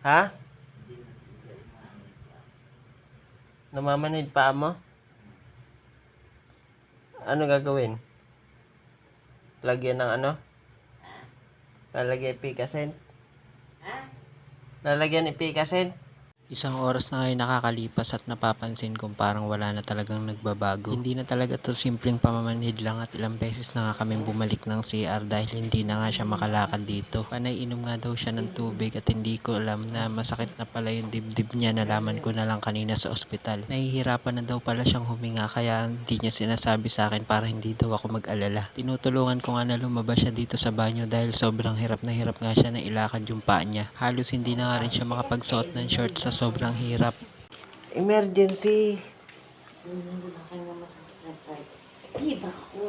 Ha? Namamanid pa mo? Ano gagawin? Lagyan ng ano? Lalagyan ipikasin? Lalagyan ipikasin? Isang oras na ngayon nakakalipas at napapansin kong parang wala na talagang nagbabago. Hindi na talaga to simpleng pamamanhid lang at ilang beses na nga kaming bumalik ng CR dahil hindi na nga siya makalakad dito. Panay inom nga daw siya ng tubig at hindi ko alam na masakit na pala yung dibdib niya. Nalaman ko na lang kanina sa ospital. Nahihirapan na daw pala siyang huminga kaya hindi niya sinasabi sa akin para hindi daw ako mag-alala. Tinutulungan ko nga na lumabas siya dito sa banyo dahil sobrang hirap na hirap nga siya na ilakad yung paa niya. Halos hindi na nga rin siya makapagsuot ng short sa sobrang hirap. Emergency. Ako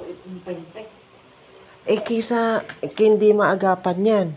Eh, kisa hindi maagapan yan.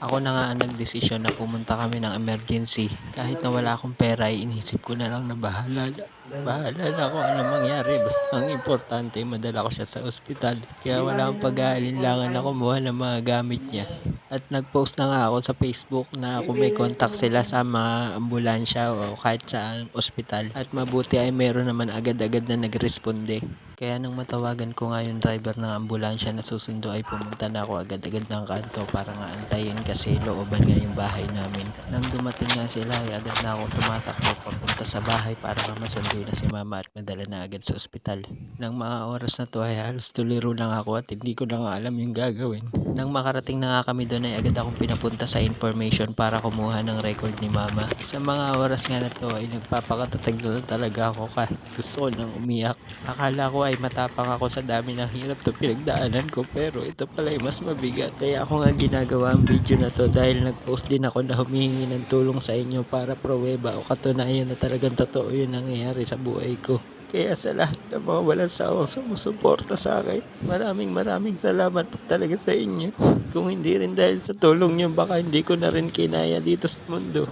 Ako na nga ang nagdesisyon na pumunta kami ng emergency. Kahit na wala akong pera, inisip ko na lang na bahala na. Bahala na kung ano mangyari. Basta ang importante, madala ko siya sa ospital. Kaya wala akong pag-aalinlangan na kumuha ng mga gamit niya. At nag-post na nga ako sa Facebook na kung may contact sila sa mga ambulansya o kahit sa ospital. At mabuti ay meron naman agad-agad na nagresponde. Kaya nang matawagan ko nga yung driver ng ambulansya na susundo ay pumunta na ako agad-agad ng kanto para nga antayin kasi looban nga yung bahay namin. Nang dumating nga sila ay agad na ako tumatakbo papunta sa bahay para nga masundo na si mama at madala na agad sa ospital. Nang mga oras na to ay halos tuliro lang ako at hindi ko na nga alam yung gagawin. Nang makarating na nga kami doon ay agad akong pinapunta sa information para kumuha ng record ni mama. Sa mga oras nga na to ay nagpapakatatag na talaga ako kahit gusto ko nang umiyak. Akala ko ay matapang ako sa dami ng hirap na pinagdaanan ko pero ito pala ay mas mabigat. Kaya ako nga ginagawa ang video na to dahil nag-post din ako na humihingi ng tulong sa inyo para pruweba o katunayan na talagang totoo yung nangyayari sa buhay ko. Kaya sa lahat ng mga walang sawang sumusuporta sa akin, maraming maraming salamat po talaga sa inyo. Kung hindi rin dahil sa tulong nyo, baka hindi ko na rin kinaya dito sa mundo.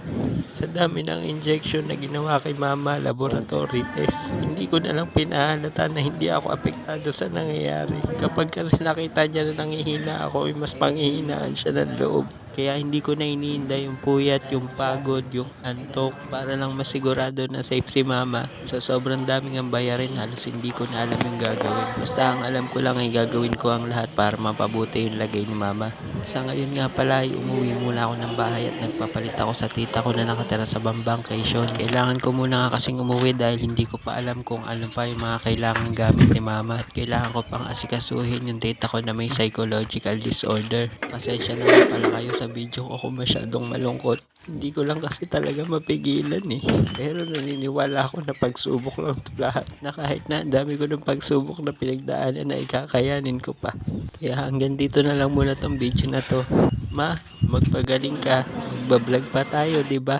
Sa dami ng injection na ginawa kay mama, laboratory test, hindi ko na lang pinahalata na hindi ako apektado sa nangyayari. Kapag kasi nakita niya na nangihina ako, ay mas panghihinaan siya ng loob. Kaya hindi ko na iniinda yung puyat, yung pagod, yung antok para lang masigurado na safe si mama. Sa sobrang daming bayarin, halos hindi ko na alam yung gagawin. Basta ang alam ko lang ay gagawin ko ang lahat para mapabuti yung lagay ni mama. Sa ngayon nga pala ay umuwi mula ako ng bahay at nagpapalit ako sa tita ko na nakatira sa Bambangcation. Kailangan ko muna nga kasing umuwi dahil hindi ko pa alam kung ano pa yung mga kailangan gamit ni mama. At kailangan ko pang asikasuhin yung tita ko na may psychological disorder. Pasensya na pala kayo sa video ko kung masyadong malungkot. Hindi ko lang kasi talaga mapigilan eh. Pero naniniwala ako na pagsubok lang ito lahat. Na kahit na dami ko ng pagsubok na pinagdaanan na ikakayanin ko pa. Kaya hanggang dito na lang muna tong video na to. Ma, magpagaling ka. Magbablog pa tayo, di ba?